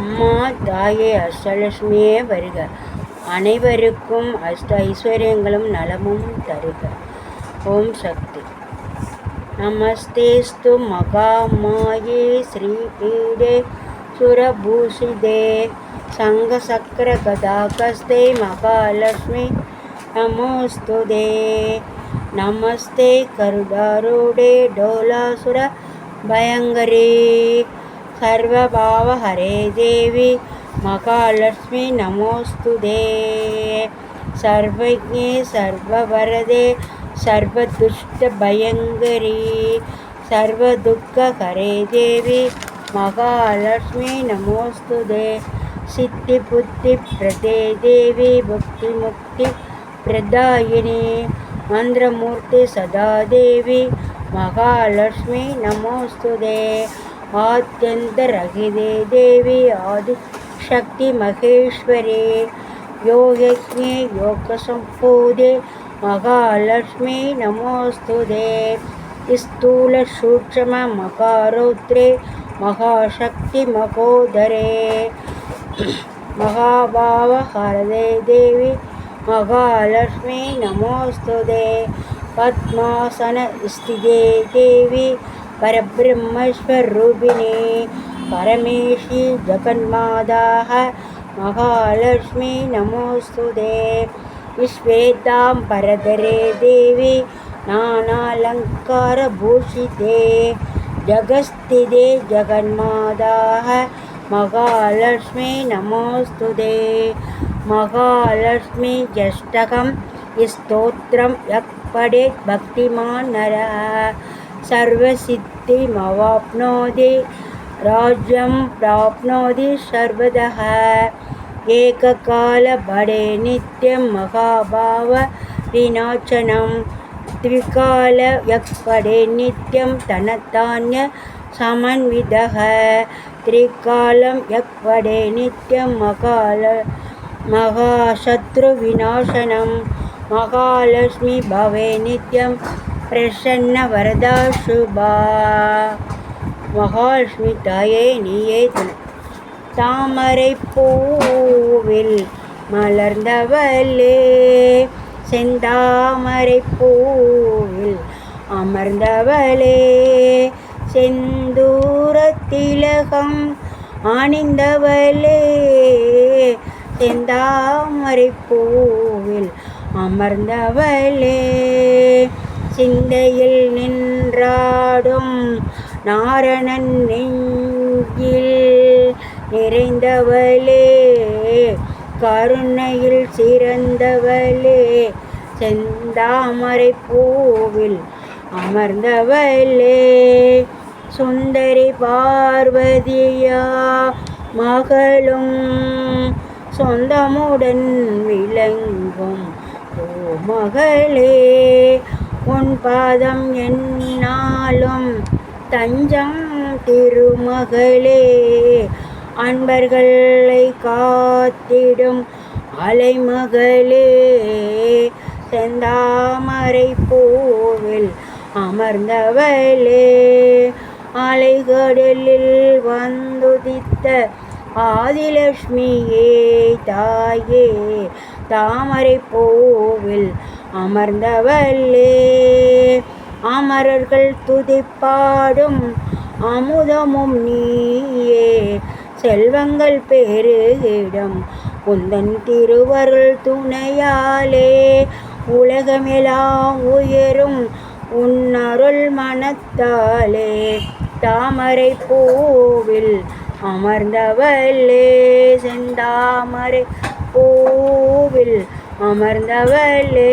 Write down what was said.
அம்மா தாயே அஷ்டலட்சுமியே வருக. அனைவருக்கும் அஷ்ட ஐஸ்வர்யங்களும் நலமும் தருக. ஓம் சக்தி. நமஸ்தேஸ்து மகாமாயே ஸ்ரீபீடே சுரபூஷிதே. சங்கசக்கர கதாகஸ்தே மகாலட்சுமி. நமோஸ்துதே நமஸ்தே கருடாரூடே டோலாசுர பயங்கரே. सर्वभावहरे देवी महालक्ष्मी नमोऽस्तुते सर्वज्ञे सर्ववरदे सर्वदुष्टभयङ्करी सर्वदुःखहरे देवी महालक्ष्मी नमोऽस्तुते सिद्धिबुद्धिप्रदे देवी भुक्तिमुक्तिप्रदायिनी मन्त्रमूर्ति सदा देवी महालक्ष्मी नमोऽस्तुते आद्यन्तरहिते देवी आदिशक्तिमहेश्वरे योगज्ञे योगसम्पूते महालक्ष्मी नमोऽस्तु ते स्थूलसूक्ष्ममकारौत्रे महाशक्तिमहोदरे महाभावहरदे देवी महालक्ष्मी नमोऽस्तु ते पद्मासनस्थिते देवी परब्रह्मस्वरूपिणी परमेशी जगन्माताः महालक्ष्मी नमोऽस्तु ते विश्वेतां परधरे देवी नानालङ्कारभूषिते जगस्थिते जगन्माताः महालक्ष्मी नमोऽस्तु ते महालक्ष्मी जष्टकं स्तोत्रं यः पठेत् भक्तिमान् नरः सर्वसिद्धिमवाप्नोति राज्यं प्राप्नोति सर्वतः एककालबडे नित्यं महाभावविनाशनं द्विकाल यः पडे नित्यं धनधान्य समन्वितः त्रिकालं यः पडे नित्यं मकाल महाशत्रुविनाशनं महालक्ष्मी भवे नित्यं பிரசன்ன வரதா சுபா மகாலட்சுமி தாயே நீயே துணை தாமரை பூவில் மலர்ந்தவளே செந்தாமரை பூவில் அமர்ந்தவளே செந்தூரத்திலகம் அணிந்தவளே செந்தாமரை பூவில் அமர்ந்தவளே. சிந்தையில் நின்றாடும் நாரணன் நெஞ்சில் நிறைந்தவளே கருணையில் சிறந்தவளே செந்தாமரை பூவில் அமர்ந்தவளே சுந்தரி பார்வதியா மகளும் சொந்தமுடன் விளங்கும் ஓ மகளே உன் பாதம் என்னாலும் தஞ்சம் திருமகளே அன்பர்களை காத்திடும் அலைமகளே செந்தாமரை பூவில் அமர்ந்தவளே அலைகடலில் வந்துதித்த ஆதிலட்சுமியே தாயே தாமரை பூவில் அமர்ந்தவல்லே அமரர்கள் துதிப்பாடும் அமுதமும் நீயே. செல்வங்கள் பெருகிடம் உந்தன் திருவருள் துணையாலே. உலகமெல்லாம் உயரும் உன்னருள் மனத்தாலே. தாமரை பூவில் அமர்ந்தவல்லே செந்தாமரை பூவில் அமர்ந்தவளே